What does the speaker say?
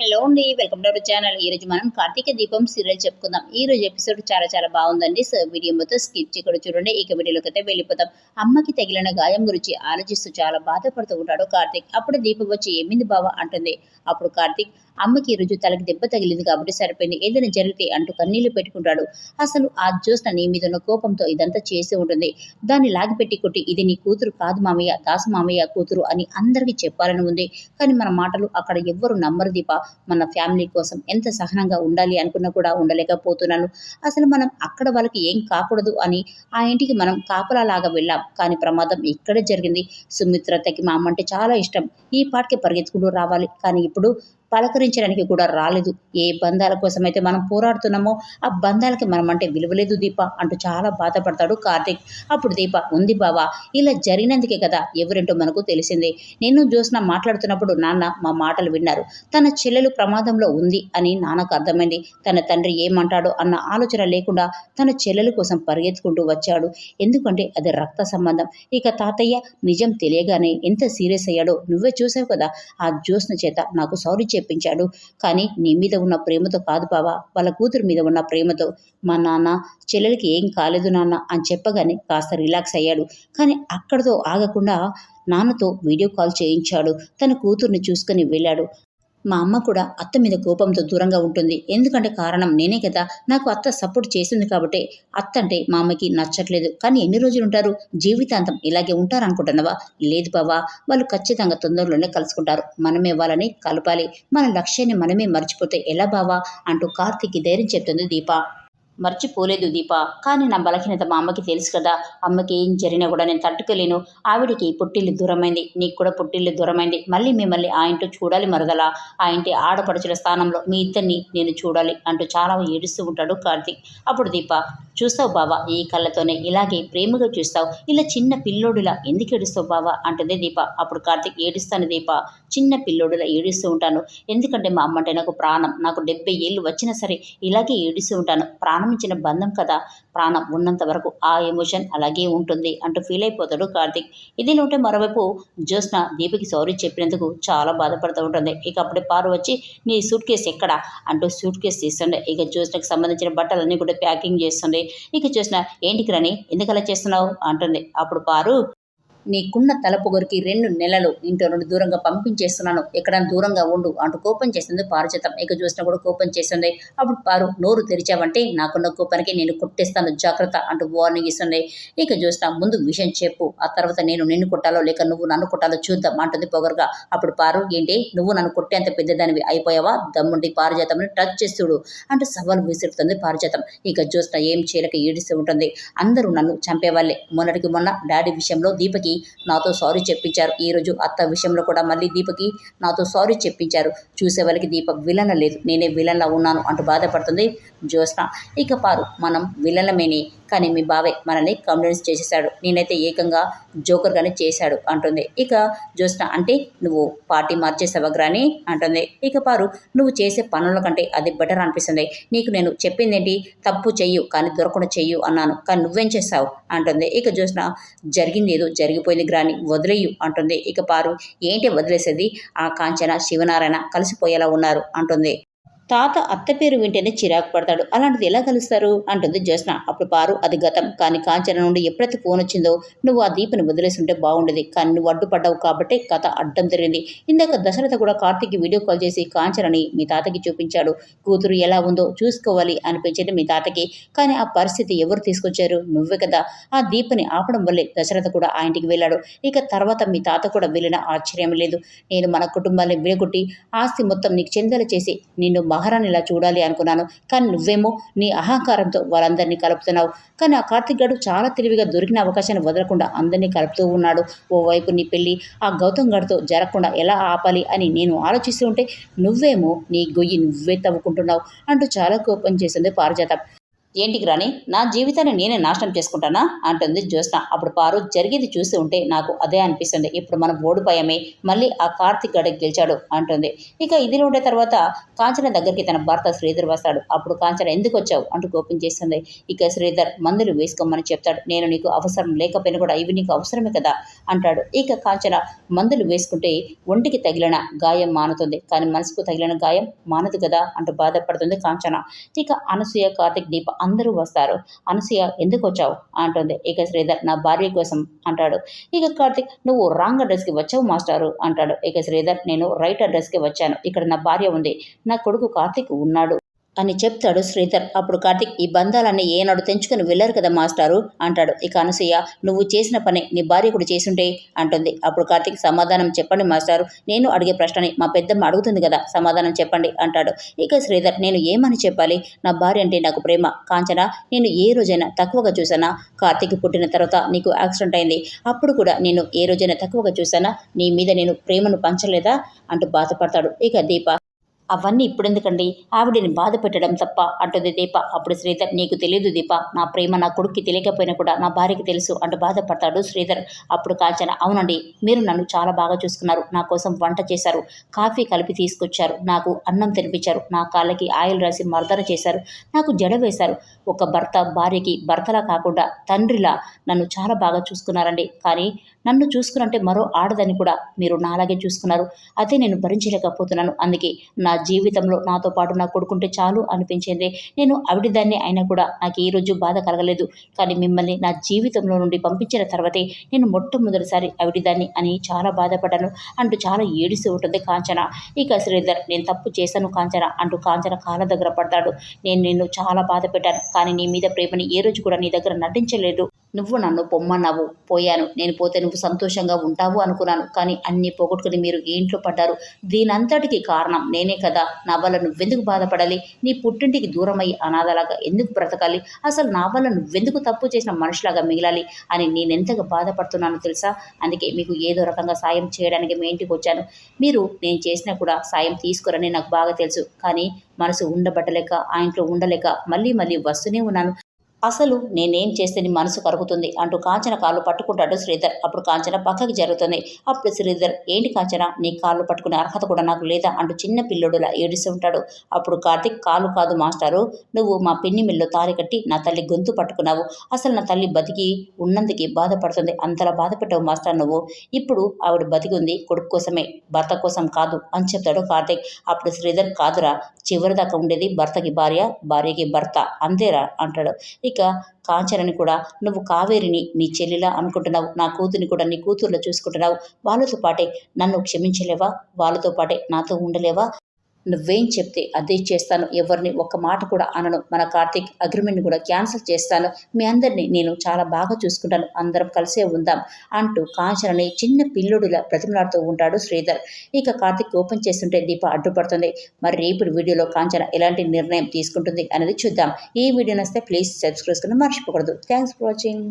Hello అండి welcome to our channel. ఈ రోజు మనం కార్తీక దీపం సీరియల్ చెప్పుకుందాం. ఈ రోజు ఎపిసోడ్ చాలా చాలా బాగుందండి. సో వీడియో మొత్తం స్కిప్ చేయకుండా చూడండి. ఇక వీడియోలోకి అయితే వెళ్ళిపోతాం. అమ్మకి తగిలిన గాయం గురించి ఆలోచిస్తూ చాలా బాధపడుతూ ఉంటాడు కార్తీక్. అప్పుడు దీపం వచ్చి ఏమింది బావ? అంటుంది. అప్పుడు కార్తీక్ అమ్మకి ఈరోజు తలకి దెబ్బ తగిలింది కాబట్టి సరిపోయింది. ఏదైనా జరిగితే అంటూ కన్నీళ్ళు పెట్టుకుంటాడు. అసలు ఆ జ్యోత్స్న నీ మీద ఉన్న కోపంతో ఇదంతా చేసి ఉంటుంది. దాన్ని లాగిపెట్టి కొట్టి ఇది నీ కూతురు కాదు మామయ్య దాసు మామయ్య కూతురు అని అందరికీ చెప్పాలని ఉంది. కానీ మన మాటలు అక్కడ ఎవ్వరు నమ్మరు దీప. మన ఫ్యామిలీ కోసం ఎంత సహనంగా ఉండాలి అనుకున్నా కూడా ఉండలేకపోతున్నాను. అసలు మనం అక్కడ వాళ్ళకి ఏం కాకూడదు అని ఆ ఇంటికి మనం కాపలాలాగా వెళ్ళాం. కానీ ప్రమాదం ఇక్కడే జరిగింది. సుమిత్రతకి మా అమ్మ అంటే చాలా ఇష్టం. ఈ పాటికి పరిగెత్తుకుంటూ రావాలి. కానీ ఇప్పుడు పలకరించడానికి కూడా రాలేదు. ఏ బంధాల కోసమైతే మనం పోరాడుతున్నామో ఆ బంధాలకి మనం అంటే విలువలేదు దీప అంటూ చాలా బాధపడతాడు కార్తీక్. అప్పుడు దీప ఉంది బావా ఇలా జరిగినందుకే కదా ఎవరేంటో మనకు తెలిసింది. నేను జ్యోత్స్న మాట్లాడుతున్నప్పుడు నాన్న మా మాటలు విన్నారు. తన చెల్లెలు ప్రమాదంలో ఉంది అని నాన్నకు అర్థమైంది. తన తండ్రి ఏమంటాడో అన్న ఆలోచన లేకుండా తన చెల్లెల కోసం పరిగెత్తుకుంటూ వచ్చాడు. ఎందుకంటే అది రక్త సంబంధం. ఇక తాతయ్య నిజం తెలియగానే ఎంత సీరియస్ అయ్యాడో నువ్వే చూసావు కదా. ఆ జ్యోత్స్న చేత నాకు సారీ చెప్పించాడు కానీ నీ మీద ఉన్న ప్రేమతో కాదు బావా. వాళ్ళ కూతురు మీద ఉన్న ప్రేమతో. మా నాన్న చెల్లెలకి ఏం కాలేదు నాన్న అని చెప్పగానే కాస్త రిలాక్స్ అయ్యాడు. కానీ అక్కడితో ఆగకుండా నాన్నతో వీడియో కాల్ చేయించాడు. తన కూతుర్ని చూసుకుని వెళ్ళాడు. మా అమ్మ కూడా అత్త మీద కోపంతో దూరంగా ఉంటుంది. ఎందుకంటే కారణం నేనే కదా. నాకు అత్త సపోర్ట్ చేసింది కాబట్టి అత్త అంటే మా అమ్మకి నచ్చట్లేదు. కానీ ఎన్ని రోజులు ఉంటారు? జీవితాంతం ఇలాగే ఉంటారనుకుంటున్నావా? లేదు బావా. వాళ్ళు ఖచ్చితంగా తొందరలోనే కలుసుకుంటారు. మనమే వాళ్ళని కలపాలి. మన లక్ష్యాన్ని మనమే మర్చిపోతే ఎలా బావా? అంటూ కార్తీక్కి ధైర్యం చెప్తుంది దీప. మర్చిపోలేదు దీప. కానీ నా బలహీనత మా అమ్మకి తెలుసు కదా. అమ్మకి ఏం జరిగినా కూడా నేను తట్టుకోలేను. ఆవిడికి పుట్టిల్లు దూరమైంది. నీకు కూడా పుట్టిల్లు దూరమైంది. మళ్ళీ మిమ్మల్ని ఆ ఇంట్లో చూడాలి మరదలా. ఆ ఇంటి ఆడపడుచుల స్థానంలో మీ ఇద్దరిని నేను చూడాలి అంటూ చాలా ఏడుస్తూ ఉంటాడు కార్తీక్. అప్పుడు దీప చూస్తావు బావా ఈ కళ్ళతోనే ఇలాగే ప్రేమగా చూస్తావు. ఇలా చిన్న పిల్లోడిలా ఎందుకు ఏడుస్తావు బావా? అంటుంది దీప. అప్పుడు కార్తీక్ ఏడుస్తాను దీప. చిన్న పిల్లోడిలా ఏడుస్తూ ఉంటాను. ఎందుకంటే మా అమ్మ అంటే నాకు ప్రాణం. నాకు డెబ్బై ఏళ్ళు వచ్చినా సరే ఇలాగే ఏడుస్తూ ఉంటాను. ప్రాణం ఇచ్చిన బంధం కదా. ప్రాణం ఉన్నంత వరకు ఆ ఎమోషన్ అలాగే ఉంటుంది అంటూ ఫీల్ అయిపోతాడు కార్తీక్. ఇదిలో ఉంటే మరోవైపు జ్యోత్స్న దీపకి సారీ చెప్పినందుకు చాలా బాధపడుతూ ఉంటుంది. ఇక అప్పుడే పారు వచ్చి నీ సూట్ కేసు ఎక్కడ? అంటూ సూట్ కేసు తీస్తుండే. ఇక జ్యోత్స్నకు సంబంధించిన బట్టలన్నీ కూడా ప్యాకింగ్ చేస్తుండే. నీకు చూసిన ఏంటికి రని ఎందుకలా చేస్తున్నావు? అంటుంది. అప్పుడు పారు నీకున్న తలపొగరికి రెండు నెలలు ఇంట్లో నుండి దూరంగా పంపించేస్తున్నాను. ఎక్కడైనా దూరంగా ఉండు అంటూ కోపం చేస్తుంది పారుచేతం. ఇక చూసినా కూడా కోపం చేస్తుంది. అప్పుడు పారు నోరు తెరిచావంటే నాకున్న కోపానికి నేను కొట్టేస్తాను. జాగ్రత్త అంటూ వార్నింగ్ ఇస్తుంది. ఇక చూసిన ముందు విషయం చెప్పు. ఆ తర్వాత నేను నిన్ను కొట్టాలో లేక నువ్వు నన్ను కొట్టాలో చూద్దాం అంటుంది పొగరుగా. అప్పుడు పారు ఏంటి? నువ్వు నన్ను కొట్టేంత పెద్దదానివి అయిపోయావా? దమ్ముండి పారిజాతంని టచ్ చేస్తుడు అంటూ సవాల్ విసురుతుంది పారిజాతం ఇక చూసినా ఏం చేయలేక ఏడిస్తూ ఉంటుంది. అందరూ నన్ను చంపేవాళ్ళే. మొన్నటికి మొన్న డాడీ విషయంలో దీపకి నాతో సారీ చెప్పించారు. ఈరోజు అత్త విషయంలో కూడా మళ్ళీ దీపకి నాతో సారీ చెప్పించారు. చూసే వాళ్ళకి దీప విలన లేదు. నేనే విలన్లా ఉన్నాను అంటూ బాధపడుతుంది జ్యోత్స్న. ఇక పారు మనం విలన్లమేని కానీ మీ బావే మనల్ని కన్విన్స్ చేసేసాడు నేనైతే ఏకంగా జోకర్గానే చేశాడు అంటుంది. ఇక జ్యోత్స్న అంటే నువ్వు పార్టీ మార్చేసావా గ్రాని? అంటుంది. ఇక పారు నువ్వు చేసే పనుల కంటే అది బెటర్ అనిపిస్తుంది. నీకు నేను చెప్పిందేంటి? తప్పు చెయ్యు కానీ దొరకకుండా చెయ్యు అన్నాను. కానీ నువ్వేం చేస్తావు అంటుంది. ఇక జ్యోత్స్న జరిగింది ఏదో జరిగిపోయింది గ్రాని వదిలేయు అంటుంది. ఇక పారు ఏంటి వదిలేసేది ఆ కాంచన శివనారాయణ కలిసిపోయేలా ఉన్నారు అంటుంది. తాత అత్త పేరు వింటేనే చిరాకు పడతాడు. అలాంటిది ఎలా కలుస్తారు? అంటుంది జ్యోత్స్న. అప్పుడు పారు అది గతం. కానీ కాంచన నుండి ఎప్పుడైతే ఫోన్ వచ్చిందో నువ్వు ఆ దీపని వదిలేసి ఉంటే బాగుండేది. కానీ నువ్వు అడ్డుపడ్డావు కాబట్టి కథ అడ్డం తిరిగింది. ఇందాక దశరథ కూడా కార్తీక్కి వీడియో కాల్ చేసి కాంచనని మీ తాతకి చూపించాడు. కూతురు ఎలా ఉందో చూసుకోవాలి అనిపించేది మీ తాతకి. కానీ ఆ పరిస్థితి ఎవరు తీసుకొచ్చారు? నువ్వే కదా. ఆ దీపని ఆపడం వల్లే దశరథ కూడా ఆ ఇంటికి వెళ్ళాడు. ఇక తర్వాత మీ తాత కూడా వెళ్ళిన ఆశ్చర్యం లేదు. నేను మన కుటుంబాన్ని విడగొట్టి ఆస్తి మొత్తం నీకు చెందల చేసి నిన్ను మహారాణిలా చూడాలి అనుకున్నాను. కానీ నువ్వేమో నీ అహంకారంతో వాళ్ళందరినీ కలుపుతున్నావు. కానీ ఆ కార్తిక్ గడు చాలా తెలివిగా దొరికిన అవకాశాన్ని వదలకుండా అందరినీ కలుపుతూ ఉన్నాడు. ఓవైపు నీ పెళ్ళి ఆ గౌతమ్ గడితో జరగకుండా ఎలా ఆపాలి అని నేను ఆలోచిస్తూ ఉంటే నువ్వేమో నీ గొయ్యి నువ్వే తవ్వుకుంటున్నావు అంటూ చాలా కోపం చేసింది పారిజాతం. ఏంటికి రాని నా జీవితాన్ని నేనే నాశనం చేసుకుంటానా? అంటుంది జ్యోత్స్న. అప్పుడు పారు జరిగేది చూసి ఉంటే నాకు అదే అనిపిస్తుంది. ఇప్పుడు మనం ఓడిపోయామే. మళ్ళీ ఆ కార్తిక్ గడ గెలిచాడు అంటుంది. ఇక ఇదిలో ఉండే తర్వాత కాంచన దగ్గరికి తన భర్త శ్రీధర్ వస్తాడు. అప్పుడు కాంచన ఎందుకు వచ్చావు? అంటూ కోపం చేస్తుంది. ఇక శ్రీధర్ మందులు వేసుకోమని చెప్తాడు. నేను నీకు అవసరం లేకపోయినా కూడా ఇవి నీకు అవసరమే కదా అంటాడు. ఇక కాంచన మందులు వేసుకుంటే ఒంటికి తగిలిన గాయం మానుతుంది. కానీ మనసుకు తగిలిన గాయం మానదు కదా అంటూ బాధపడుతుంది కాంచన. ఇక అనసూయ కార్తిక్ దీప అందరూ వస్తారు. అనసూయ ఎందుకు వచ్చావు? అంటుంది. ఇక శ్రీధర్ నా భార్య కోసం అంటాడు. ఇక కార్తిక్ నువ్వు రాంగ్ అడ్రస్కి వచ్చావు మాస్టారు అంటాడు. ఇక శ్రీధర్ నేను రైట్ అడ్రస్కి వచ్చాను. ఇక్కడ నా భార్య ఉంది. నా కొడుకు కార్తిక్ ఉన్నాడు. అని చెప్తాడు శ్రీధర్. అప్పుడు కార్తిక్ ఈ బంధాలన్నీ ఏనాడు తెంచుకుని వెళ్ళారు కదా మాస్టారు అంటాడు. ఇక అనసూయ నువ్వు చేసిన పని నీ భార్య కూడా చేసుంటే అంటుంది. అప్పుడు కార్తిక్ సమాధానం చెప్పండి మాస్టారు. నేను అడిగే ప్రశ్నని మా పెద్దమ్మ అడుగుతుంది కదా సమాధానం చెప్పండి అంటాడు. ఇక శ్రీధర్ నేను ఏమని చెప్పాలి? నా భార్య అంటే నాకు ప్రేమ. కాంచన నేను ఏ రోజైనా తక్కువగా చూసానా కార్తిక్ పుట్టిన తర్వాత నీకు యాక్సిడెంట్ అయింది. అప్పుడు కూడా నేను ఏ రోజైనా తక్కువగా చూసానా నీ మీద నేను ప్రేమను పంచలేదా అంటూ బాధపడతాడు. ఇక దీప అవన్నీ ఇప్పుడెందుకండి? ఆవిడని బాధ పెట్టడం తప్ప అంటుంది దీప. అప్పుడు శ్రీధర్ నీకు తెలియదు దీప. నా ప్రేమ నా కొడుక్కి తెలియకపోయినా కూడా నా భార్యకి తెలుసు అంటూ బాధపడతాడు శ్రీధర్. అప్పుడు కాంచన అవునండి మీరు నన్ను చాలా బాగా చూసుకున్నారు. నా కోసం వంట చేశారు. కాఫీ కలిపి తీసుకొచ్చారు. నాకు అన్నం తినిపించారు. నా కాళ్ళకి ఆయిల్ రాసి మర్దన చేశారు. నాకు జడ వేశారు. ఒక భర్త భార్యకి భర్తలా కాకుండా తండ్రిలా నన్ను చాలా బాగా చూసుకున్నారండి. కానీ నన్ను చూసుకున్నంటే మరో ఆడదని కూడా మీరు నాలాగే చూసుకున్నారు. అదే నేను భరించలేకపోతున్నాను. అందుకే నా జీవితంలో నాతో పాటు నా కొడుకుంటే చాలు అనిపించింది. నేను అవిడిదాన్ని అయినా కూడా నాకు ఏ రోజు బాధ కలగలేదు. కానీ మిమ్మల్ని నా జీవితంలో నుండి పంపించిన తర్వాతే నేను మొట్టమొదటిసారి అవిడిదాన్ని అని చాలా బాధపడ్డాను. అంటూ చాలా ఏడిస్తూ ఉంటుంది కాంచన. ఇక శ్రీధర్ నేను తప్పు చేశాను కాంచన అంటూ కాంచన కాళ్ళ దగ్గర పడతాడు. నేను నిన్ను చాలా బాధ పెట్టాను. కానీ నీ మీద ప్రేమని ఏ రోజు కూడా నీ దగ్గర నటించలేదు. నువ్వు నన్ను పొమ్మన్నావు పోయాను. నేను పోతే నువ్వు సంతోషంగా ఉంటావు అనుకున్నాను. కానీ అన్నీ పోగొట్టుకుని మీరు ఏంట్లో ఇంట్లో పడ్డారు? దీనంతటికి కారణం నేనే కదా. నా వల్ల నువ్వెందుకు బాధపడాలి? నీ పుట్టింటికి దూరమై అనాథలాగా ఎందుకు బ్రతకాలి? అసలు నా వల్ల నువ్వెందుకు తప్పు చేసిన మనిషిలాగా మిగిలాలి? అని నేనెంతగా బాధపడుతున్నానో తెలుసా? అందుకే మీకు ఏదో రకంగా సాయం చేయడానికి మీ ఇంటికి వచ్చాను. మీరు నేను చేసినా కూడా సాయం తీసుకురని నాకు బాగా తెలుసు. కానీ మనసు ఉండబట్టలేక ఆ ఇంట్లో ఉండలేక మళ్ళీ మళ్ళీ వస్తూనే ఉన్నాను. అసలు నేనేం చేస్తే నీ మనసు కరుగుతుంది అంటూ కాంచన కాళ్ళు పట్టుకుంటాడు శ్రీధర్. అప్పుడు కాంచన పక్కకి జరుగుతుంది. అప్పుడు శ్రీధర్ ఏంటి కాంచన? నీ కాళ్ళు పట్టుకునే అర్హత కూడా నాకు లేదా? అంటూ చిన్న పిల్లోడులా ఏడిస్తూ ఉంటాడు. అప్పుడు కార్తిక్ కాలు కాదు మాస్టారు. నువ్వు మా పిన్ని మిల్లో తారి కట్టి నా తల్లి గొంతు పట్టుకున్నావు. అసలు నా తల్లి బతికి ఉన్నందుకు బాధపడుతుంది. అంతలా బాధపెట్టావు మాస్టర్ నువ్వు. ఇప్పుడు ఆవిడ బతికి ఉంది కొడుకు కోసమే భర్త కోసం కాదు అని చెప్తాడు కార్తిక్. అప్పుడు శ్రీధర్ కాదురా చివరిదాకా ఉండేది భర్తకి భార్య భార్యకి భర్త. అంతేరా అంటాడు. ఇక కాంచనని కూడా నువ్వు కావేరిని నీ చెల్లిలా అనుకుంటున్నావు. నా కూతురిని కూడా నీ కూతుర్లో చూసుకుంటున్నావు. వాళ్ళతో పాటే నన్ను క్షమించలేవా? వాళ్ళతో పాటే నాతో ఉండలేవా? నువ్వేం చెప్తే అదే చేస్తాను. ఎవరిని ఒక్క మాట కూడా అనను. మన కార్తీక్ అగ్రిమెంట్ కూడా క్యాన్సిల్ చేస్తాను. మీ అందరినీ నేను చాలా బాగా చూసుకుంటాను. అందరం కలిసే ఉందాం అంటూ కాంచనని చిన్న పిల్లుడిలా ప్రతిమలాడుతూ ఉంటాడు శ్రీధర్. ఇక కార్తీక్ ఓపెన్ చేస్తుంటే దీప అడ్డుపడుతుంది. మరి రేపు వీడియోలో కాంచన ఎలాంటి నిర్ణయం తీసుకుంటుంది అనేది చూద్దాం. ఈ వీడియో నస్తే ప్లీజ్ సబ్స్క్రైబ్ చేసుకుని మర్చిపోకూడదు. Thanks for watching